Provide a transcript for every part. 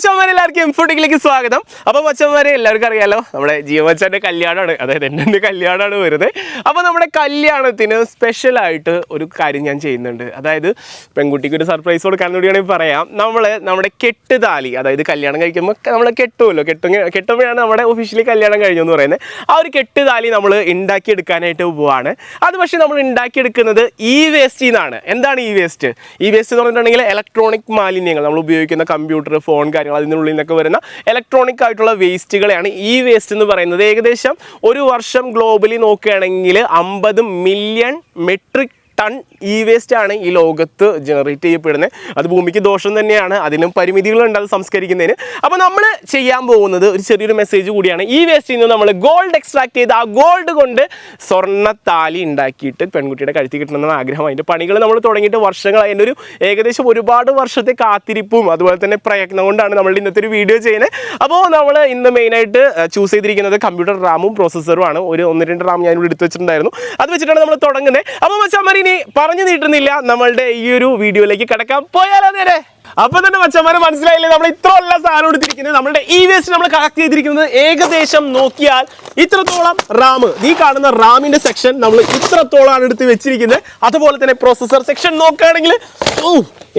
മച്ചന്മാരെ എല്ലാവർക്കും ഇൻഫോട്ടിക്കിലേക്ക് സ്വാഗതം. അപ്പോൾ മച്ചന്മാരെ എല്ലാവർക്കും അറിയാലോ നമ്മുടെ ജീവമച്ചന്റെ കല്യാണമാണ് അതായത് എന്റെ കല്യാണമാണ് വരുന്നത്. അപ്പോൾ നമ്മുടെ കല്യാണത്തിന് സ്പെഷ്യലായിട്ട് ഒരു കാര്യം ഞാൻ ചെയ്യുന്നുണ്ട്. അതായത് പെൺകുട്ടിക്ക് ഒരു സർപ്രൈസ് കൊടുക്കാൻ വേണ്ടിയാണെങ്കിൽ പറയാം. നമ്മൾ നമ്മുടെ കെട്ട് കെട്ടുതാലി അതായത് കല്യാണം കഴിക്കുമ്പോൾ നമ്മൾ കെട്ടുമല്ലോ കെട്ടും കെട്ടുമ്പോഴാണ് നമ്മുടെ ഒഫീഷ്യലി കല്യാണം കഴിഞ്ഞു എന്ന് പറയുന്നത്. ആ ഒരു കെട്ട് കെട്ടുതാലി നമ്മൾ ഉണ്ടാക്കിയെടുക്കാനായിട്ട് പോവാണ്. അത് പക്ഷേ നമ്മൾ ഉണ്ടാക്കിയെടുക്കുന്നത് ഇ വേസ്റ്റിൽ നിന്നാണ് എന്താണ് ഇ വേസ്റ്റ് ഇ വേസ്റ്റ് എന്ന് പറഞ്ഞിട്ടുണ്ടെങ്കിൽ ഇലക്ട്രോണിക് മാലിന്യങ്ങൾ. നമ്മൾ ഉപയോഗിക്കുന്ന കമ്പ്യൂട്ടർ ഫോൺ കാര്യങ്ങൾ അതിനുള്ളിൽ നിന്നൊക്കെ വരുന്ന ഇലക്ട്രോണിക് ആയിട്ടുള്ള വേസ്റ്റുകളെയാണ് ഈ വേസ്റ്റ് എന്ന് പറയുന്നത്. ഏകദേശം ഒരു വർഷം ഗ്ലോബലി നോക്കുകയാണെങ്കിൽ അമ്പത് million metric ton e waste ആണ് ഈ ലോകത്ത് ജനറേറ്റ് ചെയ്യപ്പെടുന്നത് അത് ഭൂമിക്ക് ദോഷം തന്നെയാണ് അതിനും പരിമിതികളുണ്ട് അത് സംസ്കരിക്കുന്നതിന്. അപ്പോൾ നമ്മൾ ചെയ്യാൻ പോകുന്നത് ഒരു ചെറിയൊരു മെസ്സേജ് കൂടിയാണ്. ഈ വേസ്റ്റിൽ നിന്ന് നമ്മൾ ഗോൾഡ് എക്സ്ട്രാക്ട് ചെയ്ത് ആ ഗോൾഡ് കൊണ്ട് സ്വർണ താലി ഉണ്ടാക്കിയിട്ട് പെൺകുട്ടിയുടെ കഴുത്തി കിട്ടണമെന്ന ആഗ്രഹം. അതിന്റെ പണികൾ നമ്മൾ തുടങ്ങിയിട്ട് വർഷങ്ങളായി. എന്റെ ഒരു ഏകദേശം ഒരുപാട് വർഷത്തെ കാത്തിരിപ്പും അതുപോലെ തന്നെ പ്രയത്നം കൊണ്ടാണ് നമ്മൾ ഇന്നത്തെ ഒരു വീഡിയോ ചെയ്യുന്നത് അപ്പോൾ നമ്മൾ ഇന്ന് മെയിനായിട്ട് ചൂസ് ചെയ്തിരിക്കുന്നത് കമ്പ്യൂട്ടർ റാമും പ്രോസസ്സറും ആണ്. ഒരു ഒന്ന് രണ്ട് റാം ഞാൻ ഇവിടെ എടുത്ത് വെച്ചിട്ടുണ്ടായിരുന്നു. അത് വെച്ചിട്ടാണ് നമ്മൾ തുടങ്ങുന്നത് അപ്പോൾ മച്ചാമാരി പറഞ്ഞു നീട്ടുന്നില്ല. നമ്മളുടെ ഈ ഒരു വീഡിയോയിലേക്ക് കിടക്കാൻ പോയാലോ നേരെ? അപ്പൊ തന്നെ മച്ചന്മാരെ മനസ്സിലായില്ലേ? നമ്മൾ ഇത്ര ഉള്ള സാധനം എടുത്തിരിക്കുന്നത്. നമ്മുടെ ഇ വേസ്റ്റ് നമ്മൾ കളക്ട് ചെയ്തിരിക്കുന്നത് ഏകദേശം നോക്കിയാൽ ഇത്രത്തോളം റാം. ഈ കാണുന്ന റാമിന്റെ സെക്ഷൻ നമ്മൾ ഇത്രത്തോളമാണ് എടുത്ത് വെച്ചിരിക്കുന്നത്. അതുപോലെ തന്നെ പ്രോസസർ സെക്ഷൻ നോക്കുകയാണെങ്കിൽ ഓ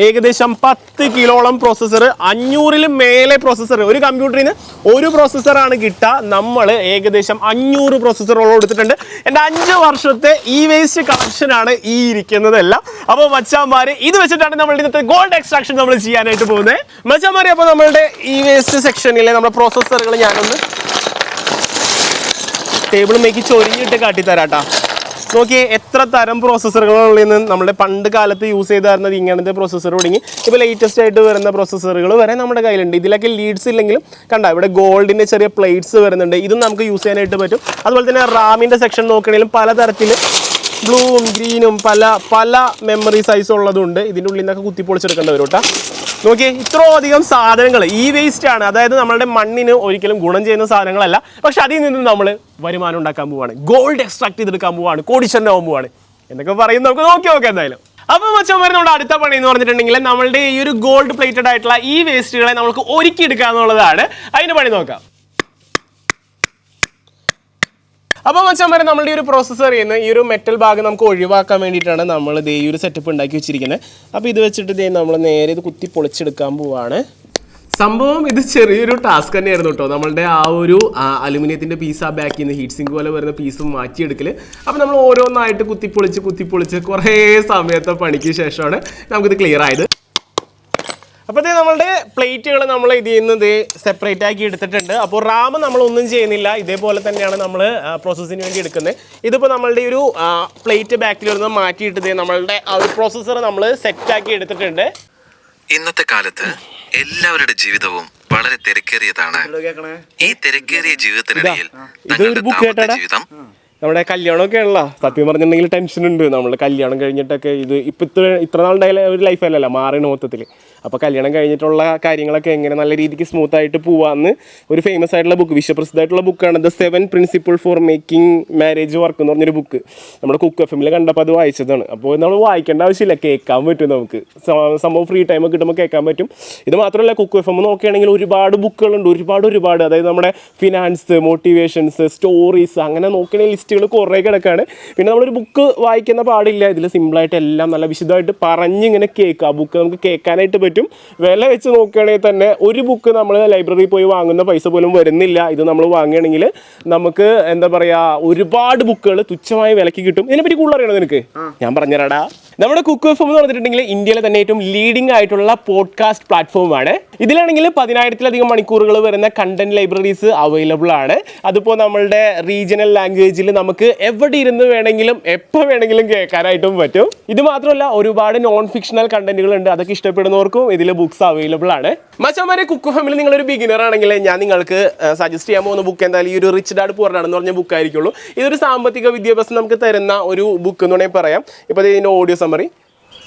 ഏകദേശം പത്ത് കിലോളം പ്രോസസ്സർ അഞ്ഞൂറിലും മേലെ പ്രോസസ്സർ ഒരു കമ്പ്യൂട്ടറിൽ നിന്ന് ഒരു പ്രോസസ്സറാണ് കിട്ടുക നമ്മൾ ഏകദേശം അഞ്ഞൂറ് പ്രോസസ്സറോളം എടുത്തിട്ടുണ്ട്. എന്റെ അഞ്ച് വർഷത്തെ ഇ വേസ്റ്റ് കളക്ഷനാണ് ഈ ഇരിക്കുന്നതെല്ലാം. അപ്പോൾ മച്ചാമാർ ഇത് വെച്ചിട്ടാണ് നമ്മൾ ഇന്നത്തെ ഗോൾഡ് എക്സ്ട്രാക്ഷൻ നമ്മൾ ചെയ്യാനായിട്ട് പോകുന്നത് മച്ചാന്മാരെ അപ്പോൾ നമ്മളുടെ ഈ വേസ്റ്റ് സെക്ഷനിലെ നമ്മുടെ പ്രോസസ്സറുകൾ ഞാനൊന്ന് ടേബിൾ മേക്ക് ചൊരിഞ്ഞിട്ട് കാട്ടിത്തരാട്ടാ. നോക്കിയേ എത്ര തരം പ്രോസസ്സറുകളുള്ളതെന്ന് നമ്മുടെ പണ്ട് കാലത്ത് യൂസ് ചെയ്തായിരുന്നത് ഇങ്ങനത്തെ പ്രോസസ്സർ തുടങ്ങി. ഇപ്പോൾ ലേറ്റസ്റ്റ് ആയിട്ട് വരുന്ന പ്രോസസ്സറുകൾ വരെ നമ്മുടെ കയ്യിലുണ്ട്. ഇതിലൊക്കെ ലീഡ്സ് ഇല്ലെങ്കിലും കണ്ട ഇവിടെ ഗോൾഡിന്റെ ചെറിയ പ്ലേറ്റ്സ് വരുന്നുണ്ട്. ഇതും നമുക്ക് യൂസ് ചെയ്യാനായിട്ട് പറ്റും. അതുപോലെ തന്നെ റാമിന്റെ സെക്ഷൻ നോക്കണമെങ്കിലും പലതരത്തിൽ ബ്ലൂവും ഗ്രീനും പല പല മെമ്മറി സൈസ് ഉള്ളതുണ്ട്. ഇതിന്റെ ഉള്ളിൽ നിന്നൊക്കെ കുത്തിപ്പൊളിച്ചെടുക്കേണ്ടി വരും കേട്ടോ അധികം സാധനങ്ങൾ ഈ വേസ്റ്റ് ആണ്. അതായത് നമ്മളുടെ മണ്ണിന് ഒരിക്കലും ഗുണം ചെയ്യുന്ന സാധനങ്ങളല്ല. പക്ഷെ അതിൽ നിന്നും നമ്മൾ വരുമാനം ഉണ്ടാക്കാൻ പോവാണ്. ഗോൾഡ് എക്സ്ട്രാക്ട് ചെയ്തെടുക്കാൻ പോവാണ്. കോടിച്ചെണ്ണാവാൻ പോവാണ്. എന്നൊക്കെ പറയും നമുക്ക് നോക്കി നോക്കാം എന്തായാലും. അപ്പോൾ മച്ചന്മാർ നമ്മുടെ അടുത്ത പണി എന്ന് പറഞ്ഞിട്ടുണ്ടെങ്കിൽ നമ്മളുടെ ഈ ഒരു ഗോൾഡ് പ്ലേറ്റഡ് ആയിട്ടുള്ള ഈ വേസ്റ്റുകളെ നമുക്ക് ഒരുക്കിയെടുക്കുക എന്നുള്ളതാണ് അതിന്റെ പണി നോക്കാം. അപ്പോൾ മച്ചാമാരെ നമ്മളുടെ ഈ ഒരു പ്രോസസ്സർ ചെയ്യുന്ന ഈ ഒരു മെറ്റൽ ഭാഗം നമുക്ക് ഒഴിവാക്കാൻ വേണ്ടിയിട്ടാണ് നമ്മൾ ദേ ഈ ഒരു സെറ്റപ്പ് ഉണ്ടാക്കി വെച്ചിരിക്കുന്നത് അപ്പോൾ ഇത് വെച്ചിട്ട് ദേ നമ്മൾ നേരെ ഇത് കുത്തി പൊളിച്ചെടുക്കാൻ പോവാണ്. സംഭവം ഇത് ചെറിയൊരു ടാസ്ക് തന്നെയായിരുന്നു കേട്ടോ നമ്മളുടെ ആ ഒരു അലുമിനിയത്തിന്റെ പീസ് ആ ബാക്കിൽ നിന്ന് ഹീറ്റ് സിങ്ക് പോലെ വരുന്ന പീസ് മാറ്റിയെടുക്കൽ അപ്പോൾ നമ്മൾ ഓരോന്നായിട്ട് കുത്തിപ്പൊളിച്ച് കുത്തിപ്പൊളിച്ച് കുറേ സമയത്തെ പണിക്ക് ശേഷമാണ് നമുക്കിത് ക്ലിയർ ആയത്. അപ്പോൾ ഇത് നമ്മളുടെ പ്ലേറ്റുകൾ നമ്മൾ ഇതിൽ നിന്ന് ഇത് സെപ്പറേറ്റ് ആക്കി എടുത്തിട്ടുണ്ട്. അപ്പോൾ റാം നമ്മൾ ഒന്നും ചെയ്യുന്നില്ല. ഇതേപോലെ തന്നെയാണ് നമ്മൾ പ്രോസസ്സിന് വേണ്ടി എടുക്കുന്നത്. ഇതിപ്പോൾ നമ്മളുടെ ഒരു പ്ലേറ്റ് ബാക്കിൽ നിന്ന് മാറ്റിയിട്ട് നമ്മളുടെ ആ ഒരു പ്രോസസ്സർ നമ്മൾ സെറ്റ് ആക്കി എടുത്തിട്ടുണ്ട്. ഇന്നത്തെ കാലത്ത് എല്ലാവരുടെ ജീവിതവും വളരെ തിരക്കേറിയതാണ്. ഈ തിരക്കേറിയ ജീവിതത്തിനിടയിൽ ഇതൊരു തങ്ങളുടെ ദാമ്പത്യ ജീവിതം നമ്മുടെ കല്യാണമൊക്കെ ആണല്ലോ. സത്യം പറഞ്ഞിട്ടുണ്ടെങ്കിൽ ടെൻഷൻ ഉണ്ട്. നമ്മൾ കല്യാണം കഴിഞ്ഞിട്ടൊക്കെ ഇത് ഇപ്പം ഇത്ര ഇത്ര നാളുണ്ടായ ഒരു ലൈഫ് അല്ലല്ലോ മാറിയ മൊത്തത്തിൽ അപ്പോൾ കല്യാണം കഴിഞ്ഞിട്ടുള്ള കാര്യങ്ങളൊക്കെ എങ്ങനെ നല്ല രീതിക്ക് സ്മൂത്ത് ആയിട്ട് പോവാന്ന് ഒരു ഫേമസ് ആയിട്ടുള്ള ബുക്ക് വിശ്വപ്രസിദ്ധമായിട്ടുള്ള ബുക്കാണ് the seven principle for making marriage work എന്ന് പറഞ്ഞൊരു ബുക്ക് നമ്മുടെ കുക്ക് എഫ് എമ്മിൽ കണ്ടപ്പോൾ അത് വായിച്ചതാണ്. അപ്പോൾ നമ്മൾ വായിക്കേണ്ട ആവശ്യമില്ല കേൾക്കാൻ പറ്റും നമുക്ക്. സംഭവം ഫ്രീ ടൈം കിട്ടുമ്പോൾ കേൾക്കാൻ പറ്റും. ഇത് മാത്രമല്ല കുക്ക് എഫ് എം നോക്കുകയാണെങ്കിൽ ഒരുപാട് ബുക്കുകളുണ്ട് ഒരുപാട് ഒരുപാട്. അതായത് നമ്മുടെ ഫിനാൻസ് മോട്ടിവേഷൻസ് സ്റ്റോറീസ് അങ്ങനെ നോക്കുന്ന ലിസ്റ്റുകൾ കുറേ കിടക്കാണ്. പിന്നെ നമ്മളൊരു ബുക്ക് വായിക്കുന്ന പാടില്ല. ഇതിൽ സിമ്പിളായിട്ട് എല്ലാം നല്ല വിശദമായിട്ട് പറഞ്ഞിങ്ങനെ കേൾക്കുക ആ ബുക്ക് നമുക്ക് കേൾക്കാനായിട്ട് വില വെച്ച് നോക്കുകയാണെങ്കിൽ തന്നെ ഒരു ബുക്ക് നമ്മൾ ലൈബ്രറിയിൽ പോയി വാങ്ങുന്ന പൈസ പോലും വരുന്നില്ല. ഇത് നമ്മൾ വാങ്ങുകയാണെങ്കിൽ നമുക്ക് എന്താ പറയുക ഒരുപാട് ബുക്കുകൾ തുച്ഛമായ വിലക്ക് കിട്ടും. ഇതിനെപ്പറ്റി കൂടുതൽ അറിയണോ നിനക്ക്? ഞാൻ പറഞ്ഞുതരാടാ. നമ്മുടെ കുക്ക് എഫ് എം എന്ന് പറഞ്ഞിട്ടുണ്ടെങ്കിൽ ഇന്ത്യയിലെ തന്നെ ഏറ്റവും ലീഡിംഗ് ആയിട്ടുള്ള പോഡ്കാസ്റ്റ് പ്ലാറ്റ്ഫോമാണ് ഇതിലാണെങ്കിൽ പതിനായിരത്തിലധികം മണിക്കൂറുകൾ വരുന്ന കണ്ടന്റ് ലൈബ്രറീസ് അവൈലബിൾ ആണ്. അതിപ്പോൾ നമ്മളുടെ റീജിയണൽ ലാംഗ്വേജിൽ നമുക്ക് എവിടെ ഇരുന്ന് വേണമെങ്കിലും എപ്പോൾ വേണമെങ്കിലും കേൾക്കാനായിട്ടും പറ്റും. ഇത് മാത്രമല്ല ഒരുപാട് നോൺ ഫിക്ഷണൽ കണ്ടന്റുകൾ ഉണ്ട്. അതൊക്കെ ഇഷ്ടപ്പെടുന്നവർക്കും ഇതിൽ ബുക്സ് അവൈലബിൾ ആണ്. മച്ചന്മാരെ കുക്ക് ഫാമിലി നിങ്ങളൊരു ബിഗിനർ ആണെങ്കിൽ ഞാൻ നിങ്ങൾക്ക് സജസ്റ്റ് ചെയ്യാൻ പോകുന്ന ബുക്ക് എന്തായാലും ഈ ഒരു റിച്ച് ഡാഡ് എന്ന് പറഞ്ഞ ബുക്ക് ആയിരിക്കുള്ളൂ. ഇതൊരു സാമ്പത്തിക വിദ്യാഭ്യാസം നമുക്ക് തരുന്ന ഒരു ബുക്ക് എന്ന് വേണമെങ്കിൽ പറയാം. ഇപ്പോൾ ഇതിന്റെ ഓഡിയോ സമ്മറി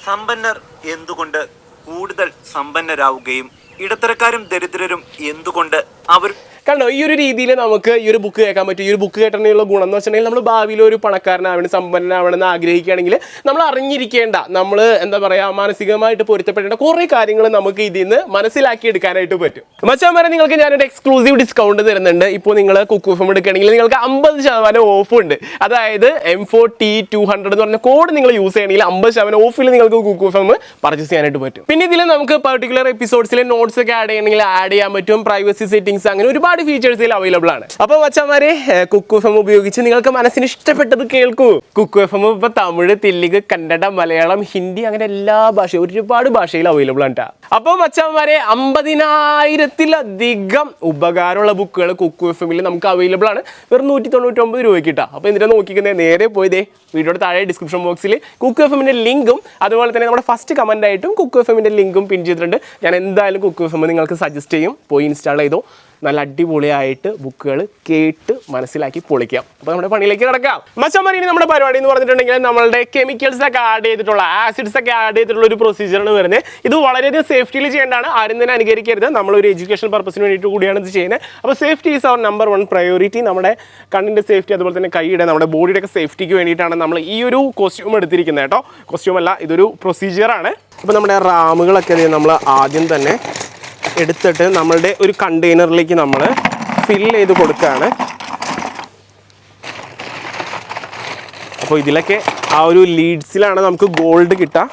സമ്പന്നർ എന്തുകൊണ്ട് കൂടുതൽ സമ്പന്നരാവുകയും ഇടത്തരക്കാരും ദരിദ്രരും എന്തുകൊണ്ട് അവർ കണ്ടോ ഈ ഒരു രീതിയിൽ നമുക്ക് ഈ ഒരു ബുക്ക് കേൾക്കാൻ പറ്റും. ഈ ഒരു ബുക്ക് കേട്ടതിനുള്ള ഗുണം എന്ന് വെച്ചിട്ടുണ്ടെങ്കിൽ നമ്മൾ ഭാവിയിൽ ഒരു പണക്കാരനാവണം സമ്പന്നനാവണം എന്ന് ആഗ്രഹിക്കുകയാണെങ്കിൽ നമ്മൾ അറിഞ്ഞിരിക്കേണ്ട നമ്മൾ എന്താ പറയുക മാനസികമായിട്ട് പൊരുത്തപ്പെടേണ്ട കുറേ കാര്യങ്ങൾ നമുക്ക് ഇതിൽ നിന്ന് മനസ്സിലാക്കി എടുക്കാനായിട്ട് പറ്റും മച്ചാമാരെ നിങ്ങൾക്ക് ഞാനൊരു എക്സ്ക്ലൂസീവ് ഡിസ്കൗണ്ട് തരുന്നുണ്ട്. ഇപ്പോൾ നിങ്ങൾ കുക്ക് ഫോം എടുക്കുകയാണെങ്കിൽ നിങ്ങൾക്ക് അമ്പത് ശതമാനം ഓഫ് ഉണ്ട്. അതായത് M four T two hundred എന്ന് പറഞ്ഞ കോഡ് നിങ്ങൾ യൂസ് ചെയ്യണമെങ്കിൽ അമ്പത് ശതമാനം ഓഫിൽ നിങ്ങൾക്ക് കുക്ക് ഫോം പർച്ചേസ് ചെയ്യാനായിട്ട് പറ്റും. പിന്നെ ഇതിൽ നമുക്ക് പർട്ടിക്കുലർ എപ്പിസോഡ്സിലെ നോട്ട്സ് ഒക്കെ ആഡ് ചെയ്യണമെങ്കിൽ ആഡ് ചെയ്യാൻ പറ്റും. പ്രൈവസി സെറ്റിംഗ്സ് അങ്ങനെ ഒരുപാട് ഫീച്ചേഴ്സ് ഫീച്ചേഴ്സിൽ അവൈലബിൾ ആണ്. അപ്പോൾ മച്ചാമാരെ കുക്കു എഫ് എം ഉപയോഗിച്ച് നിങ്ങൾക്ക് മനസ്സിന് ഇഷ്ടപ്പെട്ടത് കേൾക്കൂ. കുക്കു എഫ് എം ഇപ്പൊ തമിഴ് തെലുങ്ക് കന്നഡ മലയാളം ഹിന്ദി അങ്ങനെ എല്ലാ ഭാഷയും ഒരുപാട് ഭാഷയിൽ അവൈലബിൾ ആണ്. അപ്പോൾ മച്ചാമാരെ അമ്പതിനായിരത്തിലധികം ഉപകാരമുള്ള ബുക്കുകൾ കുക്കു എഫ് എമ്മിൽ നമുക്ക് അവൈലബിൾ ആണ്. വെറും നൂറ്റി തൊണ്ണൂറ്റൊമ്പത് രൂപയ്ക്ക് കിട്ടാം അപ്പോൾ എന്തിനാ നോക്കിക്കുന്നത് നേരെ പോയതേ വീഡിയോയുടെ താഴെ ഡിസ്ക്രിപ്ഷൻ ബോക്സിൽ കുക്കു എഫ് എമ്മിന്റെ ലിങ്കും അതുപോലെ തന്നെ നമ്മുടെ ഫസ്റ്റ് കമന്റ് ആയിട്ടും കുക്കു എഫ് എമ്മിന്റെ ലിങ്കും പിൻ ചെയ്തിട്ടുണ്ട്. ഞാൻ എന്തായാലും കുക്കു എഫ് എം നിങ്ങൾക്ക് സജസ്റ്റ് ചെയ്യും. പോയി ഇൻസ്റ്റാൾ ചെയ്തോ. നല്ല അടിപൊളിയായിട്ട് ബുക്കുകൾ കേട്ട് മനസ്സിലാക്കി പൊളിക്കാം. അപ്പോൾ നമ്മുടെ പണിയിലേക്ക് കിടക്കാം. മച്ചമ്മ ഇനി നമ്മുടെ പരിപാടി എന്ന് പറഞ്ഞിട്ടുണ്ടെങ്കിൽ നമ്മളുടെ കെമിക്കൽസ് ഒക്കെ ആഡ് ചെയ്തിട്ടുള്ള ആസിഡ്സ് ഒക്കെ ആഡ് ചെയ്തിട്ടുള്ള ഒരു പ്രൊസീജിയറാണ് വരുന്നത്. ഇത് വളരെയധികം സേഫ്റ്റിയിൽ ചെയ്യേണ്ടതാണ്. ആരും തന്നെ അനുകരിക്കരുത്. നമ്മളൊരു എഡ്യൂക്കേഷൻ പർപ്പസിന് വേണ്ടിയിട്ട് കൂടിയാണ് ഇത് ചെയ്യുന്നത്. അപ്പോൾ safety is our number one priority നമ്മുടെ കണ്ണിന്റെ സേഫ്റ്റി അതുപോലെ തന്നെ കൈയുടെ നമ്മുടെ ബോഡിയുടെ ഒക്കെ സേഫ്റ്റിക്ക് വേണ്ടിയിട്ടാണ് നമ്മൾ ഈ ഒരു കോസ്റ്റ്യൂം എടുത്തിരിക്കുന്നത് കേട്ടോ. കോസ്റ്റ്യൂം അല്ല ഇതൊരു പ്രൊസീജിയറാണ് അപ്പോൾ നമ്മുടെ റാമുകളൊക്കെ നമ്മൾ ആദ്യം തന്നെ എടുത്തിട്ട് നമ്മളുടെ ഒരു കണ്ടെയ്നറിലേക്ക് നമ്മൾ ഫിൽ ചെയ്ത് കൊടുക്കുകയാണ്. അപ്പോൾ ഇതിലൊക്കെ ആ ഒരു ലീഡ്സിലാണ് നമുക്ക് ഗോൾഡ് കിട്ടുക.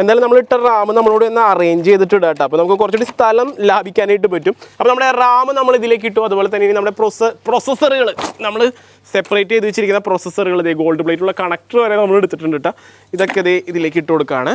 എന്തായാലും നമ്മൾ ഇട്ട റാം നമ്മളോട് ഒന്ന് അറേഞ്ച് ചെയ്തിട്ട് ഇടാം അപ്പോൾ നമുക്ക് കുറച്ചുകൂടി സ്ഥലം ലാഭിക്കാനായിട്ട് പറ്റും. അപ്പോൾ നമ്മുടെ റാം നമ്മൾ ഇതിലേക്ക് ഇട്ടു. അതുപോലെ തന്നെ ഇനി നമ്മുടെ പ്രൊസ പ്രൊസസ്സറുകൾ നമ്മൾ സെപ്പറേറ്റ് ചെയ്ത് വെച്ചിരിക്കുന്ന പ്രൊസസ്സറുകൾ ഇതേ ഗോൾഡ് പ്ലേറ്റുള്ള കണക്ടർ വരെ നമ്മൾ എടുത്തിട്ടുണ്ട് കേട്ടോ. ഇതൊക്കെ ഇതേ ഇതിലേക്ക് ഇട്ട് കൊടുക്കുകയാണ്.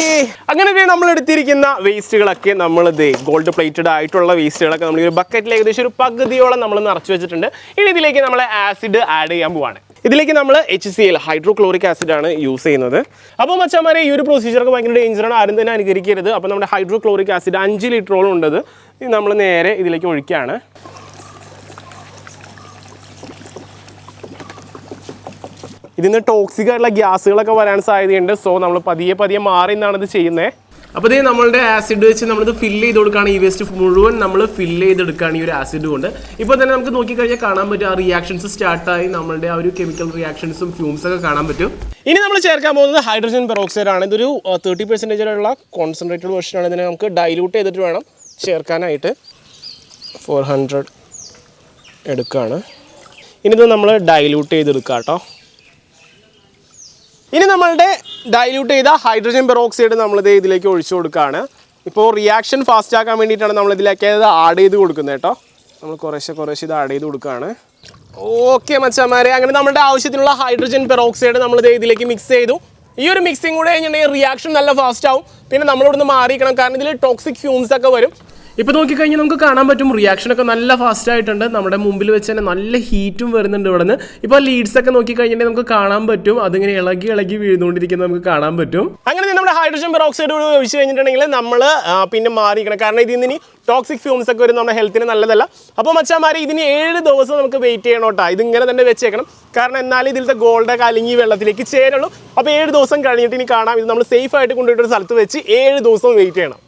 ഓക്കെ. അങ്ങനെ നമ്മൾ എടുത്തിരിക്കുന്ന വേസ്റ്റുകളൊക്കെ. നമ്മൾ ദേ ഗോൾഡ് പ്ലേറ്റഡ് ആയിട്ടുള്ള വേസ്റ്റുകളൊക്കെ നമ്മൾ ഈ ബക്കറ്റിൽ ഏകദേശം ഒരു പകുതിയോളം നമ്മൾ നിറച്ച് വെച്ചിട്ടുണ്ട്. ഇനി ഇതിലേക്ക് നമ്മൾ ആസിഡ് ആഡ് ചെയ്യാൻ പോവാണ്. ഇതിലേക്ക് നമ്മൾ H C L hydrochloric acid ആണ് യൂസ് ചെയ്യുന്നത്. അപ്പോൾ മച്ചാമാരെ ഈ ഒരു പ്രൊസീജിയറൊക്കെ ഭയങ്കര ഡേഞ്ചറാണ് ആരും തന്നെ അനുകരിക്കരുത്. അപ്പോൾ നമ്മുടെ ഹൈഡ്രോക്ലോറിക് ആസിഡ് അഞ്ച് ലിറ്ററോളം ഉണ്ടത്. ഇത് നമ്മൾ നേരെ ഇതിലേക്ക് ഒഴിക്കുകയാണ്. ഇതിൽ നിന്ന് ടോക്സിക് ആയിട്ടുള്ള ഗ്യാസുകളൊക്കെ വരാൻ സാധ്യതയുണ്ട്. സോ നമ്മൾ പതിയെ പതിയെ മാറി നിന്നാണ് ഇത് ചെയ്യുന്നത് അപ്പോൾ ഇത് നമ്മളുടെ ആസിഡ് വെച്ച് നമ്മളിത് ഫില്ല് ചെയ്ത് കൊടുക്കുകയാണ്. ഈ വേസ്റ്റ് മുഴുവൻ നമ്മൾ ഫില്ല് ചെയ്തെടുക്കുകയാണ് ഈ ഒരു ആസിഡ് കൊണ്ട്. ഇപ്പോൾ തന്നെ നമുക്ക് നോക്കിക്കഴിഞ്ഞാൽ കാണാൻ പറ്റും ആ റിയാക്ഷൻസ് സ്റ്റാർട്ടായി നമ്മളുടെ ആ ഒരു കെമിക്കൽ റിയാക്ഷൻസും ഫ്യൂംസ് ഒക്കെ കാണാൻ പറ്റും. ഇനി നമ്മൾ ചേർക്കാൻ പോകുന്നത് ഹൈഡ്രജൻ പെറോക്സൈഡ് ആണ്. ഇതൊരു തേർട്ടി പെർസെന്റേജിലുള്ള കോൺസെൻട്രേറ്റഡ് ആണ്. ഇതിനെ നമുക്ക് ഡൈലൂട്ട് ചെയ്തിട്ട് വേണം ചേർക്കാനായിട്ട്. ഫോർ ഹൺഡ്രഡ് എടുക്കുകയാണ്. ഇനി ഇത് നമ്മൾ ഡൈലൂട്ട് ചെയ്തെടുക്കാം കേട്ടോ ഇനി നമ്മളുടെ ഡൈല്യൂട്ട് ചെയ്ത ഹൈഡ്രജൻ പെറോക്സൈഡ് നമ്മളിത് ഇതിലേക്ക് ഒഴിച്ചു കൊടുക്കുകയാണ് ഇപ്പോൾ റിയാക്ഷൻ ഫാസ്റ്റ് ആക്കാൻ വേണ്ടിയിട്ടാണ് നമ്മൾ ഇതിലേക്ക് ഇത് ആഡ് ചെയ്ത് കൊടുക്കുന്നത് കേട്ടോ. നമ്മൾ കുറേശ്ശെ കുറേശ്ശെ ഇത് ആഡ് ചെയ്ത് കൊടുക്കുകയാണ് ഓക്കെ മച്ചാമാരെ. അങ്ങനെ നമ്മുടെ ആവശ്യത്തിനുള്ള ഹൈഡ്രജൻ പെറോക്സൈഡ് നമ്മൾ ഇതിലേക്ക് മിക്സ് ചെയ്തു. ഈ ഒരു മിക്സിംഗ് കൂടെ കഴിഞ്ഞിട്ടുണ്ടെങ്കിൽ റിയാക്ഷൻ നല്ല ഫാസ്റ്റ് ആവും. പിന്നെ നമ്മളിവിടുന്ന് മാറിക്കണം കാരണം ഇതിൽ ടോക്സിക് ഫ്യൂംസ് ഒക്കെ വരും. ഇപ്പോൾ നോക്കിക്കഴിഞ്ഞാൽ നമുക്ക് കാണാൻ പറ്റും റിയാക്ഷനൊക്കെ നല്ല ഫാസ്റ്റ് ആയിട്ടുണ്ട്. നമ്മുടെ മുമ്പിൽ വെച്ച് തന്നെ നല്ല ഹീറ്റും വരുന്നുണ്ട് ഇവിടെ നിന്ന് ഇപ്പോൾ ലീഡ്സ് ഒക്കെ നോക്കിക്കഴിഞ്ഞിട്ടുണ്ടെങ്കിൽ നമുക്ക് കാണാൻ പറ്റും. അതിങ്ങനെ ഇളകി ഇളകി വീഴുന്നുകൊണ്ടിരിക്കുന്നത് നമുക്ക് കാണാൻ പറ്റും. അങ്ങനെ നമ്മുടെ ഹൈഡ്രജൻ പെറോക്സൈഡ് കൂടി ഒഴിച്ച് കഴിഞ്ഞിട്ടുണ്ടെങ്കിൽ നമ്മൾ പിന്നെ മാറിക്കണം കാരണം ഇതിൽ നിന്ന് ടോക്സിക് ഫ്യൂംസ് ഒക്കെ വരും നമ്മുടെ ഹെൽത്തിന് നല്ലതല്ല. അപ്പോൾ മച്ചാമാരി ഇതിന് ഏഴ് ദിവസം നമുക്ക് വെയിറ്റ് ചെയ്യണം കേട്ടോ. ഇതിങ്ങനെ തന്നെ വെച്ചേക്കണം. കാരണം എന്നാലും ഇതിലത്തെ ഗോൾഡ് കലങ്ങി വെള്ളത്തിലേക്ക് ചേരുള്ളൂ. അപ്പോൾ ഏഴ് ദിവസം കഴിഞ്ഞിട്ട് ഇനി കാണാം. ഇത് നമ്മൾ സേഫ് ആയിട്ട് കൊണ്ടുപോയിട്ട് ഒരു സ്ഥലത്ത് വെച്ച് ഏഴ് ദിവസം വെയിറ്റ് ചെയ്യണം.